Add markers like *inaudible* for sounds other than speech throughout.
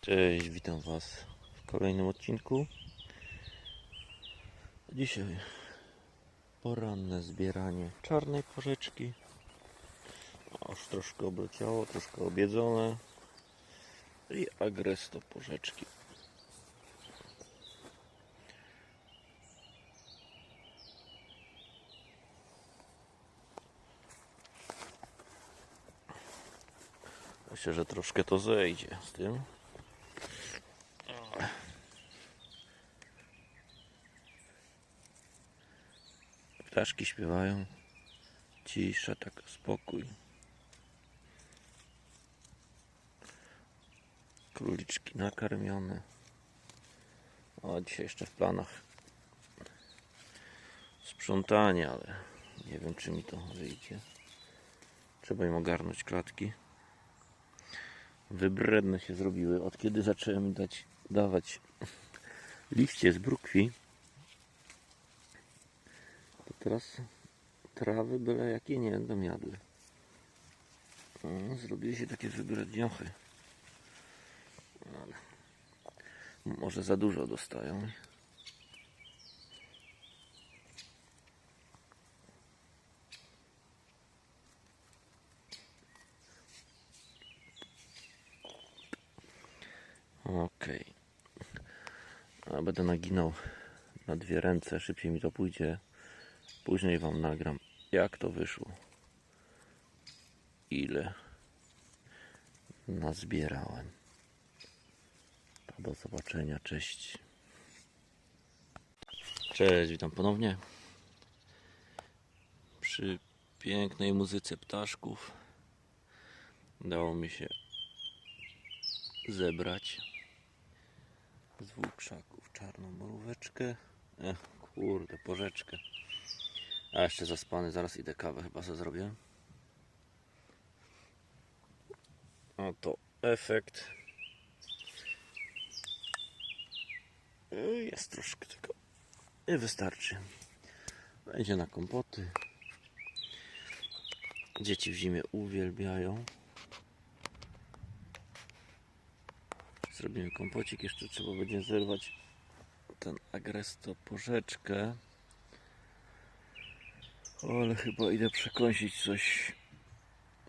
Cześć, witam Was w kolejnym odcinku. Dzisiaj poranne zbieranie czarnej porzeczki. Aż troszkę obleciało, troszkę obiedzone. I agresto porzeczki. Myślę, że troszkę to zejdzie z tym. Ptaszki śpiewają. Cisza, tak spokój. Króliczki nakarmione. O, dzisiaj jeszcze w planach sprzątanie, ale nie wiem, czy mi to wyjdzie. Trzeba im ogarnąć klatki. Wybredne się zrobiły. Od kiedy zacząłem dać, dawać *laughs* liście z brukwi, teraz trawy byle jakie nie będą jadły. O, zrobiły się takie wybredniochy. Ale może za dużo dostają. Okej. A będę naginał na dwie ręce, szybciej mi to pójdzie. Później Wam nagram, jak to wyszło. Ile nazbierałem. To do zobaczenia, cześć. Cześć, witam ponownie. Przy pięknej muzyce ptaszków udało mi się zebrać z dwóch krzaków czarną boróweczkę. Ech, kurde, porzeczkę. A jeszcze zaspany, zaraz idę kawę chyba sobie zrobię. Oto efekt. Y, Jest troszkę tylko. I wystarczy. Będzie na kompoty. Dzieci w zimie uwielbiają. Zrobimy kompocik. Jeszcze trzeba będzie zerwać ten agresto porzeczkę. Ale chyba idę przekąsić coś.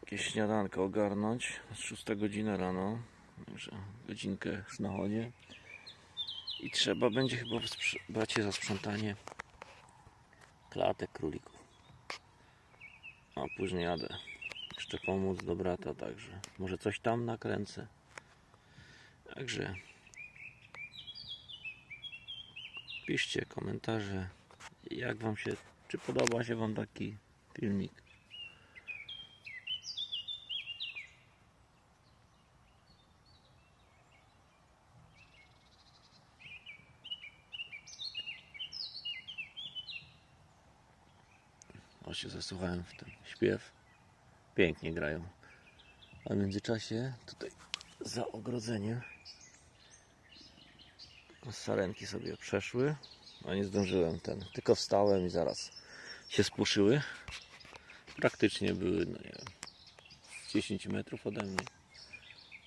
Jakieś śniadanko ogarnąć. Jest 6 godzina rano. Także godzinkę już na. I trzeba będzie chyba brać się za sprzątanie klatek królików. A później jadę jeszcze pomóc do brata, także może coś tam nakręcę. Także piszcie komentarze, jak Wam się, czy podoba się Wam taki filmik. O się zasłuchałem w ten śpiew. Pięknie grają. A w międzyczasie tutaj za ogrodzeniem sarenki sobie przeszły. A nie zdążyłem ten. Tylko wstałem i zaraz się spuszyły. Praktycznie były, no nie wiem, z 10 metrów ode mnie.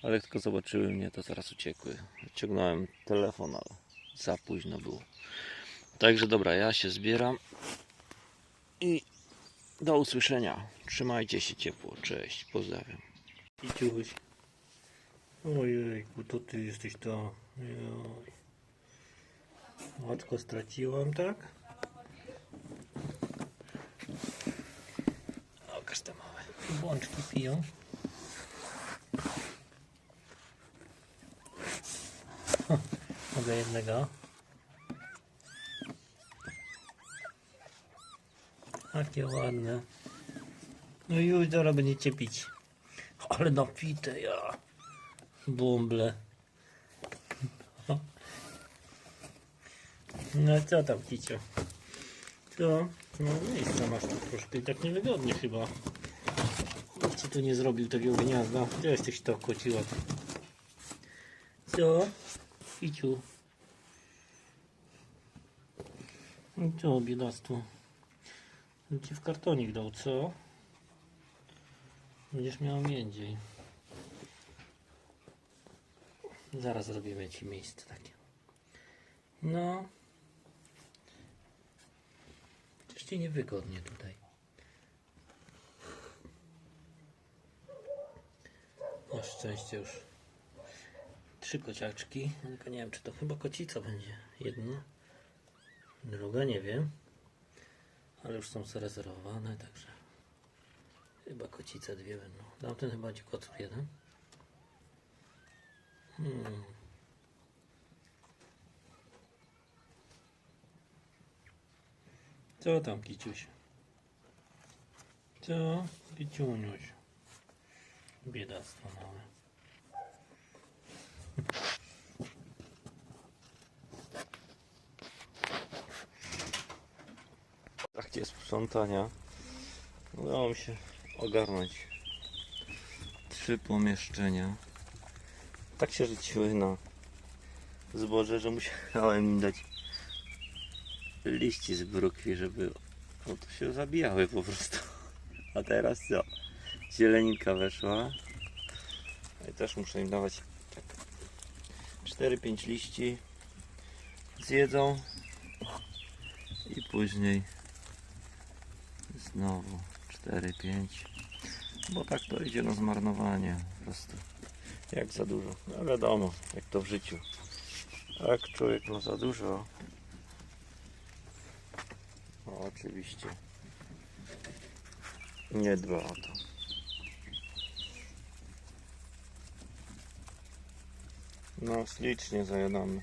Ale tylko zobaczyły mnie, to zaraz uciekły. Ciągnąłem telefon, ale za późno było. Także dobra, ja się zbieram i do usłyszenia. Trzymajcie się ciepło. Cześć, pozdrawiam. Iciuś. Ojejku, to ty jesteś to. Joj. Matko straciłam, tak? Okaż te małe. Bączki piją. *laughs* Mogę jednego. Jakie ładne. No już zaraz będziecie pić. Ale napite ja. Bumble. *laughs* No co tam kicio? Co? No miejsca masz tu troszkę i tak niewygodnie chyba. Nikt ci tu nie zrobił takiego gniazda. Gdzie jesteś to kociła? Co? Kiciu. No co biedactwo? Bym Ci w kartonik dał, co? Będziesz miał międziej. Zaraz zrobimy ci miejsce takie. No. Ci niewygodnie tutaj. Na szczęście już trzy kociaczki. Tylko nie wiem, czy to chyba kocica będzie. Jedna. Druga nie wiem. Ale już są zarezerwowane, także chyba kocice dwie będą. Tamten chyba będzie koców jeden. Hmm. Co tam, Kiciuś? Co? Kiciuniuś. Biedactwo małe. W trakcie sprzątania udało mi się ogarnąć trzy pomieszczenia. Tak się rzuciły na zboże, że musiałem im dać liści z brukwi, żeby no to się zabijały po prostu. A teraz co? Zieleninka weszła. I też muszę im dawać tak 4-5 liści. Zjedzą i później znowu 4-5 bo tak to idzie na zmarnowanie po prostu jak za dużo no wiadomo jak to w życiu jak człowiek ma za dużo no oczywiście nie dba o to no ślicznie zajadamy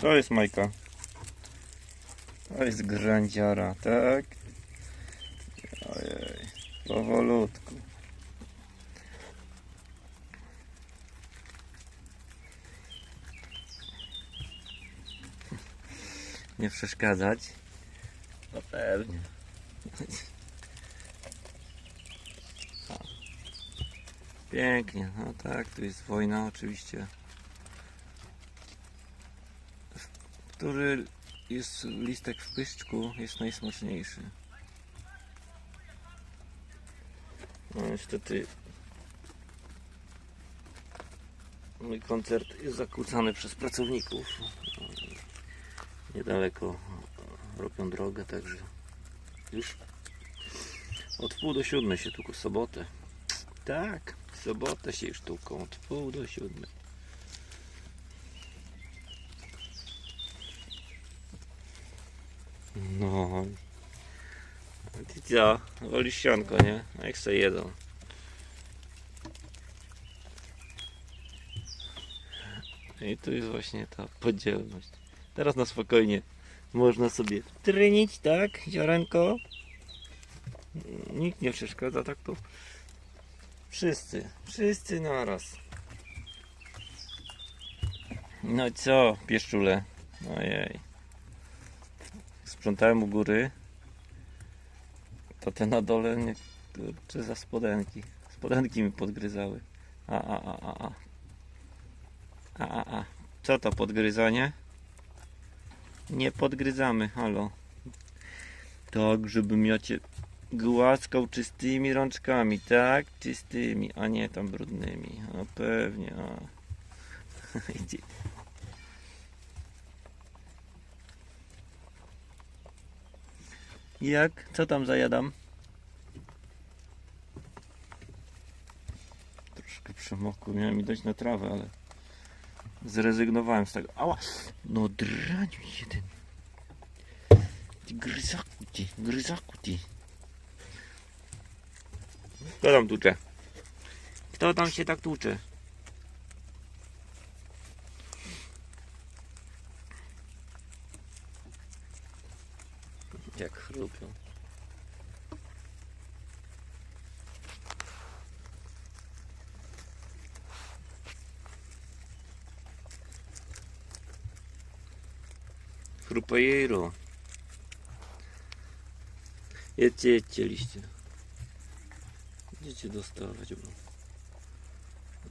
to jest Majka to jest grędziara, tak? Ojej, powolutku. Nie przeszkadzać? No pewnie. Pięknie, no tak, tu jest wojna oczywiście. Który jest listek w pyszczku, jest najsmaczniejszy. No niestety mój koncert jest zakłócany przez pracowników. Niedaleko robią drogę, także już od pół do siódmej się tłuką w sobotę. Tak, sobotę się już tłuką od pół do siódmej. No. Ty co? Wolisz sianko, nie? A jak sobie jedzą. I tu jest właśnie ta podzielność. Teraz na spokojnie można sobie trynić, tak? Ziarenko. Nikt nie przeszkadza, tak to wszyscy, wszyscy naraz. No i co, pieszczule? Ojej sprzątałem u góry, to te na dole nie, czy za spodenki. Spodenki mi podgryzały. A, a, a, a, a. A, a, a. Co to podgryzanie? Nie podgryzamy, halo. Tak, żebym ja cię głaskał czystymi rączkami, tak? Czystymi, a nie tam brudnymi. A pewnie, a. *laughs* Idzie. Jak? Co tam zajadam? Troszkę przemokło. Miałem iść na trawę, ale zrezygnowałem z tego. Ała! No draniu jeden. Ty gryzaku ty, gryzaku ty. Kto tam tłucze? Kto tam się tak tłucze? Jak chrupią. Chrupojero. Jedźcie, jedźcie liście. Będziecie dostawać, bo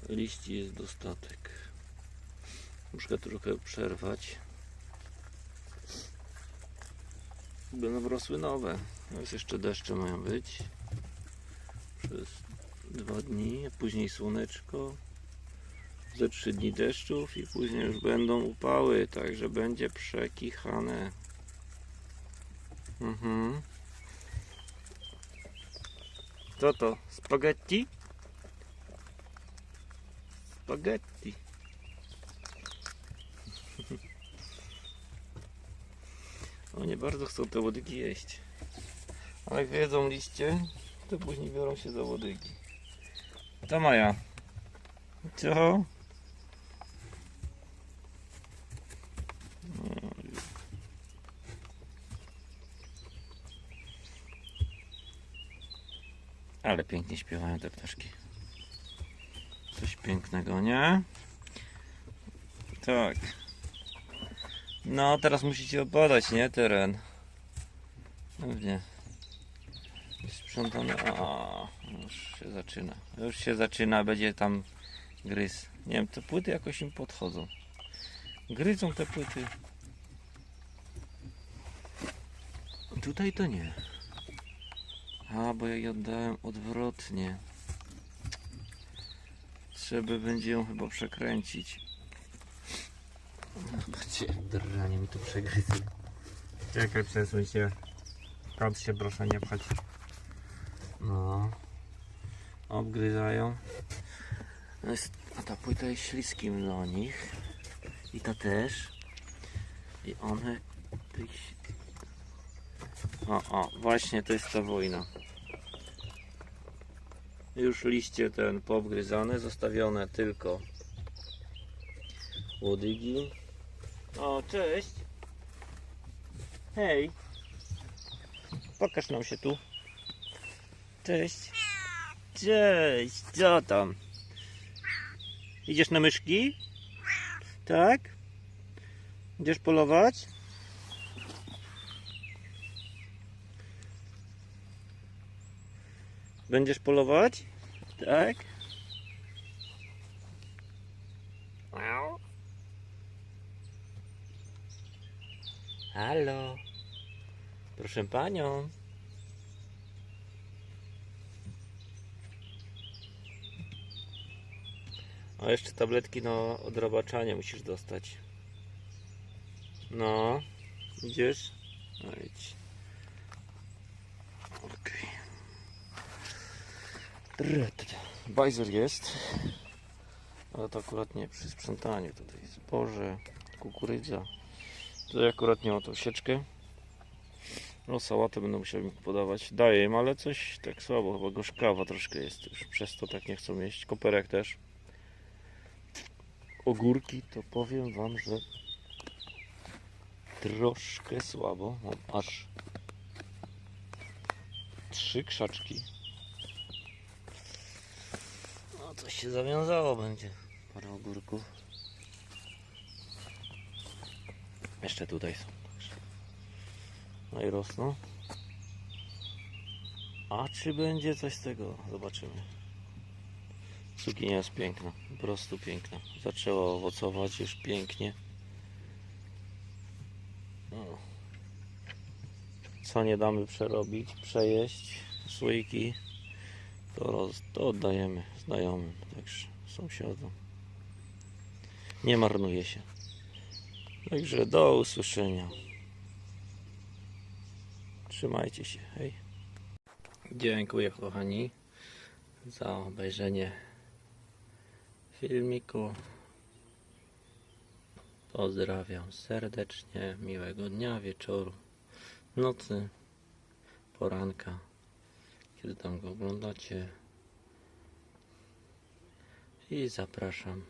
liści jest dostatek. Muszę trochę przerwać. Będą rosły nowe. Teraz jeszcze deszcze mają być. Przez dwa dni, później słoneczko. Ze trzy dni deszczów i później już będą upały, także będzie przekichane. Mhm. Co to? Spaghetti? Spaghetti. *laughs* O, nie bardzo chcą te łodygi jeść. Ale jak jedzą liście, to później biorą się za łodygi. To Maja. Co? Ale pięknie śpiewają te ptaszki. Coś pięknego, nie? Tak. No, teraz musicie opadać, nie? Teren. Pewnie. Sprzątane. A, już się zaczyna. Już się zaczyna, będzie tam gryz. Nie wiem, te płyty jakoś im podchodzą. Gryzą te płyty. Tutaj to nie. A, bo ja jej oddałem odwrotnie. Trzeba będzie ją chyba przekręcić. Patrzcie, dranie mi tu przegryzły. Czekaj, przesuń się. Kot się proszę nie pchać. No. Obgryzają. No jest, a ta płyta jest śliskim dla nich. I ta też. I one... tyś- O, o, właśnie to jest ta wojna. Już liście ten poobgryzane, zostawione tylko łodygi. O, cześć. Hej. Pokaż nam się tu. Cześć. Cześć. Co tam? Idziesz na myszki? Tak? Idziesz polować? Będziesz polować? Tak? Halo. Proszę panią. A jeszcze tabletki na odrobaczanie musisz dostać. No, idziesz? No idź. Okej. Okay. Bajzer jest. Ale to akurat nie przy sprzątaniu. Tutaj zboże, kukurydza. Tutaj akurat nie ma tą sieczkę. No sałatę będę musiał im podawać. Daję im, ale coś tak słabo. Chyba gorzkawa troszkę jest już. Przez to tak nie chcą jeść. Koperek też. Ogórki to powiem wam, że troszkę słabo. Mam aż trzy krzaczki. Coś się zawiązało będzie. Parę ogórków. Jeszcze tutaj są. No i rosną. A czy będzie coś z tego? Zobaczymy. Cukinia jest piękna, po prostu piękna. Zaczęła owocować już pięknie. No. Co nie damy przerobić, przejeść, słoiki, to, roz, to oddajemy znajomym, także sąsiadom. Nie marnuje się. Także do usłyszenia. Trzymajcie się, hej. Dziękuję kochani za obejrzenie filmiku. Pozdrawiam serdecznie, miłego dnia, wieczoru, nocy, poranka, kiedy tam go oglądacie. I zapraszam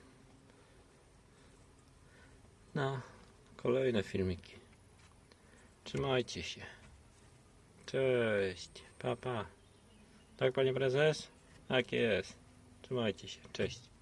na kolejne filmiki. Trzymajcie się. Cześć. Pa, pa. Tak, panie prezes? Tak jest. Trzymajcie się. Cześć.